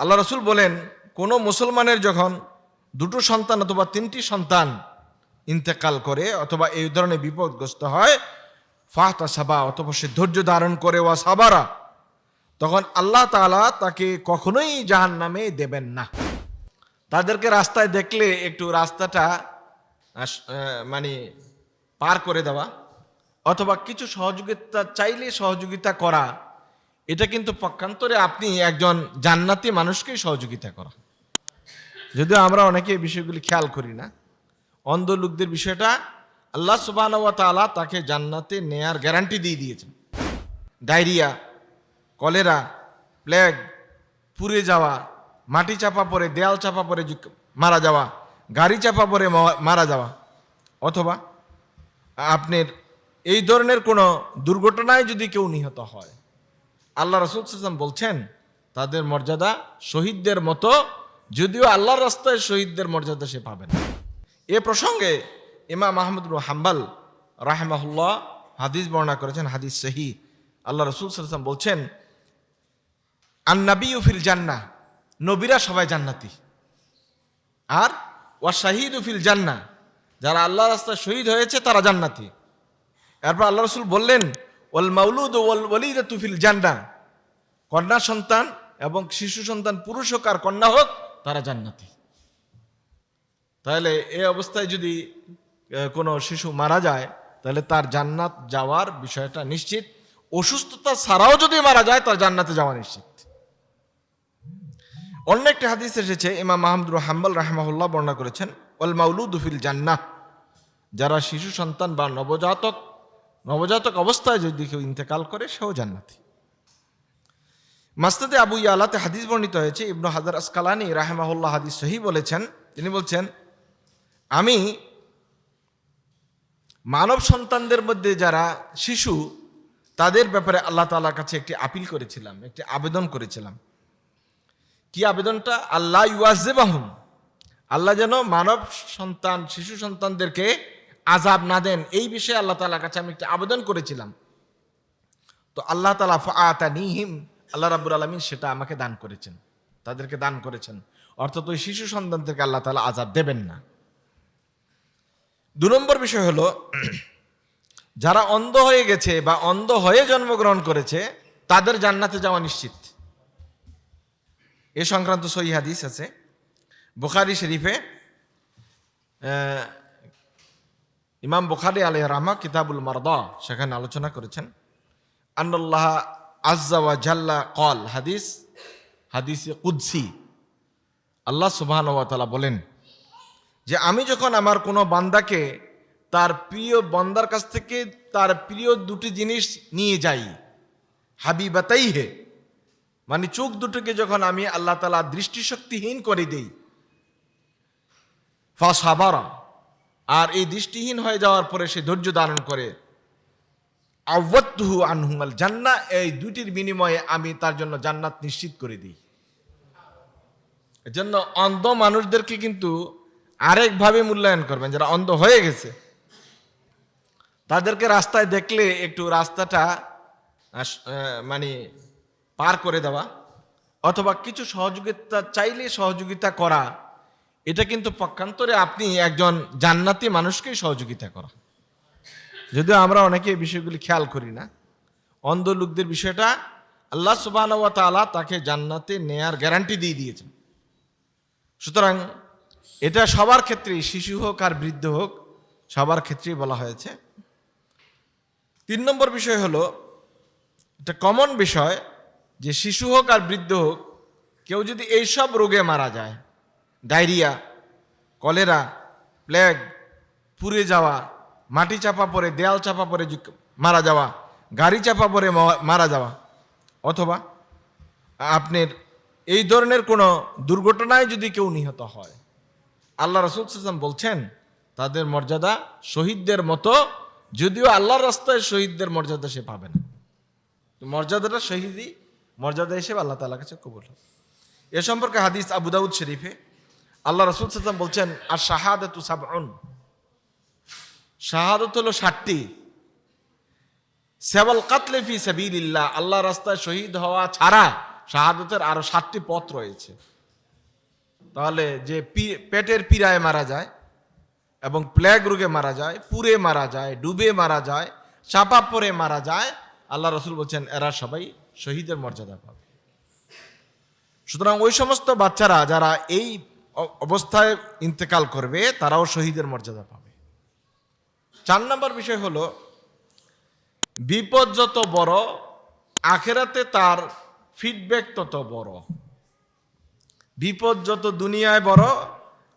আল্লাহ রসুল বলেন, কোনো মুসলমানের যখন দুটো সন্তান অথবা তিনটি সন্তান ইন্তেকাল করে অথবা এই ধরনের বিপদগ্রস্ত হয়, ফাহতা সাবা অথবা সে ধৈর্য ধারণ করে, ওয়া সাবারা, তখন আল্লাহ তাআলা তাকে কখনোই জাহান নামে দেবেন না। তাদেরকে রাস্তায় দেখলে একটু রাস্তাটা মানে পার করে দেওয়া, অথবা কিছু সহযোগিতা, চাইলে সহযোগিতা করা এটা কিন্তু পক্ষান্তরে আপনি একজন জান্নাতি মানুষকেই সহযোগিতা করা। যদিও আমরা অনেকে এই বিষয়গুলি খেয়াল করি না। অন্ধ লোকদের বিষয়টা আল্লাহ সুবাহ তাকে জান্নাতে নেয়ার গ্যারান্টি দিয়ে দিয়েছেন। ডায়রিয়া, কলেরা, প্লেগ, পুড়ে যাওয়া, মাটি চাপা পড়ে, দেয়াল চাপা যে- মারা যাওয়া, গাড়ি চাপা ম- মারা যাওয়া। অথবা আপনার এই ধরনের কোনো দুর্ঘটনায় যদি কেউ নিহত হয় আল্লাহ রসুল সাল্লাম বলছেন, তাদের মর্যাদা শহীদদের মতো, যদিও আল্লাহর রাস্তায় শহীদদের মর্যাদা সে পাবে না। এ প্রসঙ্গে ইমাম মাহমুদুর হাম্বাল রাহেমাহুল্লাহ হাদিস বর্ণনা করেছেন, হাদিস সহি। আল্লাহ রসুল সাল্লাম বলছেন আন্নাবি উফিল জান্না নবীরা সবাই জান্নাতি। আর ওয়া শাহিদ উফিল জান্না যারা আল্লাহ রাস্তায় শহীদ হয়েছে তারা জান্নাতি। এরপর আল্লাহ রসুল বললেন ওয়াল মাউলুদ ওয়াল ওয়ালিদ তুফিল জান্না কন্যা সন্তান এবং শিশু সন্তান, পুরুষ হোক আর কন্যা হোক, তারা জান্নাতি। তাহলে এই অবস্থায় যদি কোনো শিশু মারা যায়, তাহলে তার জান্নাত যাওয়ার বিষয়টা নিশ্চিত। অসুস্থতা ছাড়াও যদি মারা যায়, তার জান্নাতে যাওয়া নিশ্চিত। অন্য একটি হাদিস এসেছে, ইমাম মাহমুদুর হাম্বাল রাহমাহুল্লাহ বর্ণনা করেছেন, ওয়াল মাউলুদ ফিল জান্নাহ। যারা শিশু সন্তান বা নবজাতক নবজাতক অবস্থায় যদি কেউ ইন্তেকাল করে, সেও জান্নাতি। মাস্তাদে আবু ইয়ালাতে হাদিস বর্ণিত হয়েছে, ইবনু হাজার আসকালানি রাহেমাহুল্লাহ হাদিস সহি বলেছেন, তিনি বলছেন, আমি মানব সন্তানদের মধ্যে যারা শিশু, তাদের ব্যাপারে আল্লাহ তাআলার কাছে একটি আপিল করেছিলাম, একটি আবেদন করেছিলাম। কি আবেদনটা? আল্লাহ ইউয়াজেবাহুম আল্লাহ যেন মানব সন্তান, শিশু সন্তানদেরকে আজাব না দেন, এই বিষয়ে আল্লাহ তালার কাছে আমি একটি আবেদন করেছিলাম। তো আল্লাহ তালা ফাতা নিহিম আল্লাহ রাবুর আলমিন সেটা আমাকে দান করেছেন, তাদেরকে দান করেছেন। অর্থাৎ ওই শিশু সন্তানদেরকে আল্লাহ তালা আজাদ দেবেন না। দু নম্বর বিষয় হলো, যারা অন্ধ হয়ে গেছে বা অন্ধ হয়ে জন্মগ্রহণ করেছে, তাদের জান্নাতে যাওয়া নিশ্চিত। এ সংক্রান্ত সহি হাদিস আছে। বুখারি শরীফে ইমাম বুখারি আলহ রাহমা কিতাবুল মারদা, সেখানে আলোচনা করেছেন। আন্নাল্লাহ আজ্জা ওয়া জাল্লা কল হাদিস হাদিস কুদসি। আল্লাহ সুবহান ওয়া তাআলা বলেন যে আমি যখন আমার কোনো বান্দাকে তার প্রিয় বন্দার কাছ থেকে তার প্রিয় দুটি জিনিস নিয়ে যাই হাবিবাতাই হে মানে চোখ দুটোকে যখন আমি আল্লাহ তালা দৃষ্টিশক্তিহীন করে দেই, ফাসাবারা, আর এই দৃষ্টিহীন হয়ে যাওয়ার পরে সে ধৈর্য ধারণ করে আওয়াত্তুহু আনহুমাল জান্না এই দুটির বিনিময়ে আমি তার জন্য জান্নাত নিশ্চিত করে দিই। এজন্য অন্ধ মানুষদেরকে কিন্তু আরেকভাবে মূল্যায়ন করবেন, যারা অন্ধ হয়ে গেছে। তাদেরকে রাস্তায় দেখলে একটু রাস্তাটা মানে পার করে দেওয়া, অথবা কিছু সহযোগিতা চাইলে সহযোগিতা করা, এটা কিন্তু পক্ষান্তরে আপনি একজন জান্নাতি মানুষকেই সহযোগিতা করা। যদিও আমরা অনেকে বিষয়গুলি খেয়াল করি না অন্ধ লোকদের বিষয়টা আল্লাহ সুবাহ তাআলা তাকে জান্নাতে নেয়ার গ্যারান্টি দিয়ে দিয়েছেন। সুতরাং এটা সবার ক্ষেত্রেই শিশু হোক আর বৃদ্ধ হোক, সবার ক্ষেত্রেই বলা হয়েছে। তিন নম্বর বিষয় হলো এটা কমন বিষয় যে শিশু হোক আর বৃদ্ধ হোক, কেউ যদি এইসব রোগে মারা যায়, ডায়রিয়া, কলেরা প্লেগ পুড়ে যাওয়া মাটি চাপা পড়ে, দেয়াল চাপা যে- মারা যাওয়া। গাড়ি চাপা ম- মারা যাওয়া। অথবা আপনার এই ধরনের কোনো দুর্ঘটনায় যদি কেউ নিহত হয়, আল্লাহ রসুল সাল্লাম বলছেন, তাদের মর্যাদা শহীদদের মতো, যদিও আল্লাহর রাস্তায় শহীদদের মর্যাদা সে পাবে না। মর্যাদাটা শহীদই, মর্যাদা হিসেবে আল্লাহ তালার কাছে কবুল। হবে। এ সম্পর্কে হাদিস আবু দাউদ শরীফে আল্লাহ রসুল সাল্লাম বলছেন আর শাহাদাতু সাবউন। শাহাদত হলো ষাটটি। সেবল কাতলে ফি সাবিলিল্লাহ আল্লাহ রাস্তায় শহীদ হওয়া ছাড়া শাহাদতের আরও সাতটি পথ রয়েছে। তাহলে যে পেটের পীড়ায় মারা যায় এবং প্লেগ রোগে মারা যায়, পুড়ে মারা যায়, ডুবে মারা যায়, চাপা পরে মারা যায়, আল্লাহ রসুল বলছেন, এরা সবাই শহীদের মর্যাদা পাবে। সুতরাং ওই সমস্ত বাচ্চারা যারা এই অবস্থায় ইন্তেকাল করবে, তারাও শহীদের মর্যাদা পাবে। চার নম্বর বিষয় হলো, বিপদ যত বড়, আখেরাতে তার ফিডব্যাক তত বড়। বিপদ যত দুনিয়ায় বড়,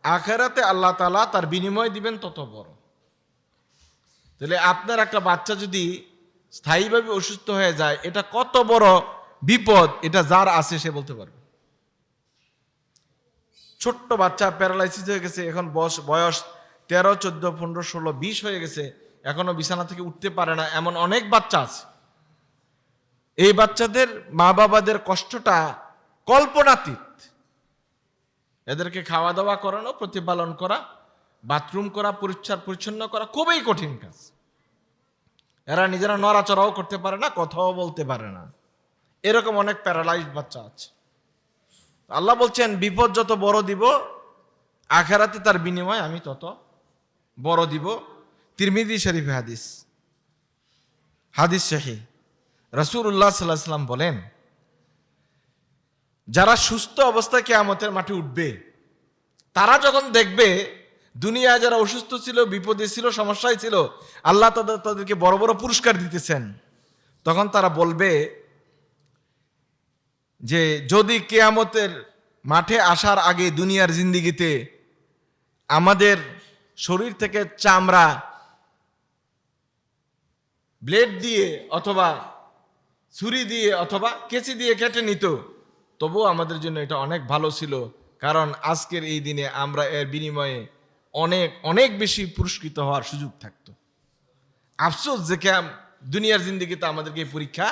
আখেরাতে আল্লাহ তালা তার বিনিময় দিবেন তত বড়। তাহলে আপনার একটা বাচ্চা যদি স্থায়ীভাবে অসুস্থ হয়ে যায়, এটা কত বড় বিপদ, এটা যার আছে সে বলতে পারবে। ছোট্ট বাচ্চা প্যারালাইসিস হয়ে গেছে, এখন বয়স বয়স তেরো, চোদ্দ, পনেরো, ষোলো, বিশ হয়ে গেছে। এখনও বিছানা থেকে উঠতে পারে না, এমন অনেক বাচ্চা আছে। এই বাচ্চাদের মা বাবাদের কষ্টটা কল্পনাতীত। এদেরকে খাওয়া দাওয়া করানো, প্রতিপালন করা, বাথরুম করা, পরিষ্কার, পরিচ্ছন্ন করা খুবই কঠিন কাজ। এরা নিজেরা নড়াচড়াও করতে পারে না, কথাও বলতে পারে না। এরকম অনেক প্যারালাইজ বাচ্চা আছে। আল্লাহ বলছেন, বিপদ যত বড় দিব, আখেরাতে তার বিনিময় আমি তত বড় দিব। তিরমিদি শরীফে হাদিস। হাদিস শাহী রসুল্লাহ সাল্লাহ সাল্লাম বলেন, যারা সুস্থ অবস্থায় কেয়ামতের মাঠে উঠবে, তারা যখন দেখবে দুনিয়ায় যারা অসুস্থ ছিল, বিপদে ছিল, সমস্যায় ছিল, আল্লাহ তাদের, তাদেরকে বড় বড় পুরস্কার দিতেছেন, তখন তারা বলবে যে, যদি কেয়ামতের মাঠে আসার আগে দুনিয়ার জিন্দিগিতে আমাদের শরীর থেকে চামড়া ব্লেড দিয়ে অথবা ছুরি দিয়ে অথবা কেচি দিয়ে কেটে নিত। তবুও আমাদের জন্য এটা অনেক ভালো ছিল, কারণ আজকের এই দিনে আমরা এর বিনিময়ে অনেক অনেক বেশি পুরস্কৃত হওয়ার সুযোগ থাকতো। আফসোস যে কেম দুনিয়ার জিন্দিগিতে আমাদেরকে পরীক্ষা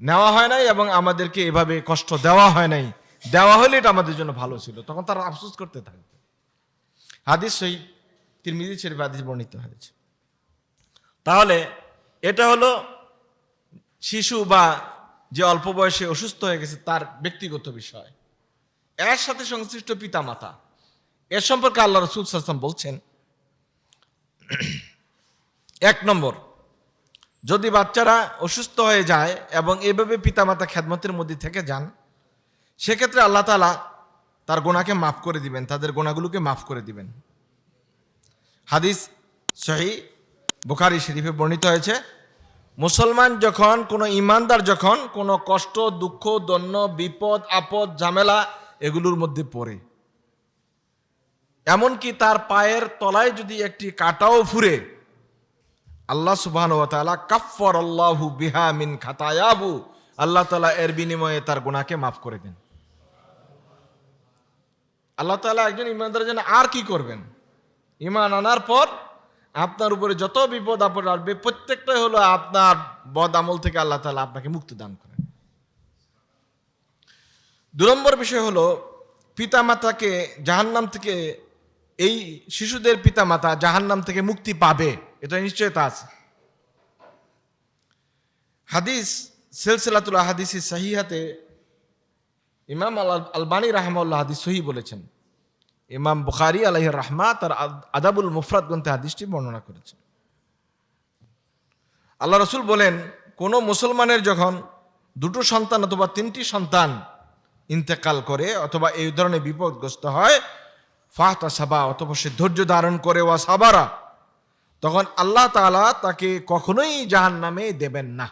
নেওয়া হয় নাই এবং আমাদেরকে এভাবে কষ্ট দেওয়া হয় নাই। দেওয়া হলে এটা আমাদের জন্য ভালো ছিল, তখন তারা আফসোস করতে থাকবে হাদিস সই তিরমিজি শরীফ হাদিস বর্ণিত হয়েছে। তাহলে এটা হলো শিশু বা যে অল্প বয়সে অসুস্থ হয়ে গেছে তার ব্যক্তিগত বিষয়। এর সাথে সংশ্লিষ্ট পিতা মাতা এর সম্পর্কে আল্লাহ রসুল সাল্লাম বলছেন, এক নম্বর, যদি বাচ্চারা অসুস্থ হয়ে যায় এবং এভাবে পিতামাতা খ্যাদমতের মধ্যে থেকে যান, সেক্ষেত্রে আল্লাহ তালা তার গোনাকে মাফ করে দিবেন, তাদের গোনাগুলোকে মাফ করে দিবেন। হাদিস সহি, বুখারি শরীফে বর্ণিত হয়েছে, মুসলমান যখন, কোনো ইমানদার যখন কোনো কষ্ট, দুঃখ দন্য বিপদ, আপদ, ঝামেলা এগুলোর মধ্যে পড়ে। এমনকি তার পায়ের তলায় যদি একটি কাটাও ফুরে আল্লাহ সুবহান ওয়া তাআলা কাফফার আল্লাহু বিহা মিন খাতায়াবু আল্লাহ তাআলা এর বিনিময়ে তার গুনাহকে মাফ করে দেন। আল্লাহ তাআলা একজন ইমানদারের জন্য আর কি করবেন? ইমান আনার পর আপনার উপরে যত বিপদ আপদ আসবে, প্রত্যেকটাই হলো আপনার বদ আমল থেকে আল্লাহ তালা আপনাকে মুক্তি দান করেন দু নম্বর বিষয় হলো, পিতামাতাকে জাহান্নাম থেকে, এই শিশুদের পিতামাতা জাহান্নাম থেকে মুক্তি পাবে, এটা নিশ্চয়তা আছে। হাদিস, সিলসিলাতুল হাদিস সাহিহাতে ইমাম আল আলবানী রাহমাল্লাহ হাদিস সহি বলেছেন ইমাম বুখারি আলাহ রাহমা তার আদাবুল মুফরাত গ্রন্থে হাদিসটি বর্ণনা করেছেন। আল্লাহ রসুল বলেন, কোনো মুসলমানের যখন দুটো সন্তান অথবা তিনটি সন্তান ইন্তেকাল করে অথবা এই ধরনের বিপদগ্রস্ত হয়, ফাহতা সাবা অথবা সে ধৈর্য ধারণ করে, ওয়া সাবারা, তখন আল্লাহ তাআলা তাকে কখনোই জাহান নামে দেবেন না।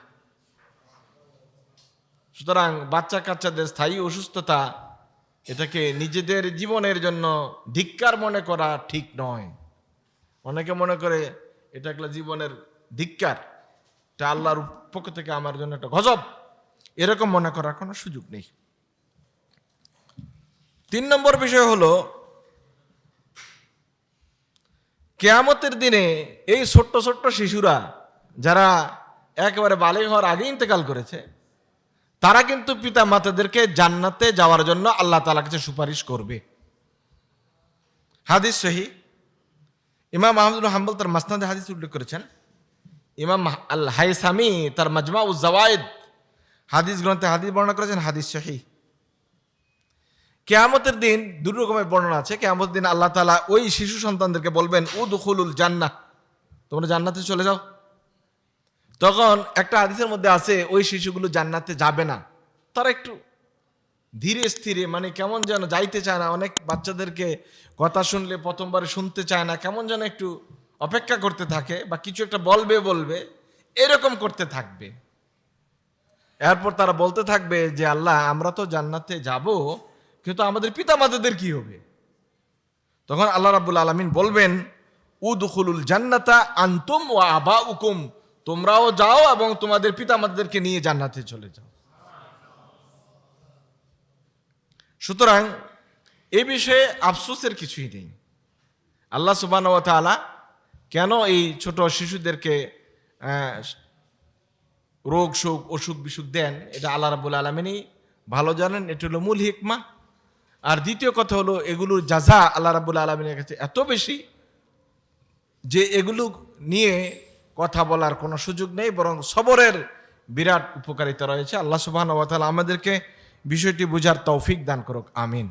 সুতরাং বাচ্চা কাচ্চাদের স্থায়ী অসুস্থতা এটাকে নিজেদের জীবনের জন্য ধিক্কার মনে করা ঠিক নয়। অনেকে মনে করে এটা একটা জীবনের ধিক্কার, এটা আল্লাহর পক্ষ থেকে আমার জন্য একটা গজব। এরকম মনে করার কোনো সুযোগ নেই। তিন নম্বর বিষয় হলো, কেয়ামতের দিনে এই ছোট্ট ছোট্ট শিশুরা যারা একেবারে বালে হওয়ার আগে ইন্তেকাল করেছে তারা কিন্তু পিতা মাতাদেরকে জান্নাতে যাওয়ার জন্য আল্লাহ তালা কাছে সুপারিশ করবে। হাদিস সহি। ইমাম আহমদুল হাম্বল তার মাসনাদে হাদিস উল্লেখ করেছেন, ইমাম আল হাইসামি তার মাজমা উজ্জাওয়াইদ হাদিস গ্রন্থে হাদিস বর্ণনা করেছেন, হাদিস শাহী কেয়ামতের দিন দু রকমের বর্ণনা আছে। কেয়ামতের দিন আল্লাহ তালা ওই শিশু সন্তানদেরকে বলবেন উ দুখুলুল জান্নাহ। তোমরা জান্নাতে চলে যাও। তখন একটা হাদিসের মধ্যে আছে, ওই শিশুগুলো জান্নাতে যাবে না। তারা একটু ধীরে স্থিরে মানে কেমন যেন যাইতে চায় না, অনেক বাচ্চাদেরকে কথা শুনলে প্রথমবার শুনতে চায় না, কেমন যেন একটু অপেক্ষা করতে থাকে বা কিছু একটা বলবে বলবে, এরকম করতে থাকবে। এরপর তারা বলতে থাকবে যে, আল্লাহ, আমরা তো জান্নাতে যাব, কিন্তু আমাদের পিতামাতাদের কি হবে? তখন আল্লাহ রাবুল আলমিন বলবেন, উদখুলুল জান্নাতা আন্তুম ও আবা উকুম তোমরাও যাও এবং তোমাদের পিতামাতাদেরকে নিয়ে জান্নাতে চলে যাও। সুতরাং এ বিষয়ে আফসোসের কিছুই নেই। আল্লাহ ও কেন এই ছোট শিশুদেরকে রোগ শোক অসুখ বিসুখ দেন? এটা আল্লাহ রাবুল আলমিনই ভালো জানেন, এটা হলো মূল হিকমা। আর দ্বিতীয় কথা হলো, এগুলোর যাজা আল্লাহ রাবুল আলমিনের কাছে এত বেশি যে এগুলো নিয়ে কথা বলার কোনো সুযোগ নেই, বরং সবরের বিরাট উপকারিতা রয়েছে। আল্লাহ সুবাহ আমাদেরকে বিষয়টি বোঝার তৌফিক দান করুক, আমিন।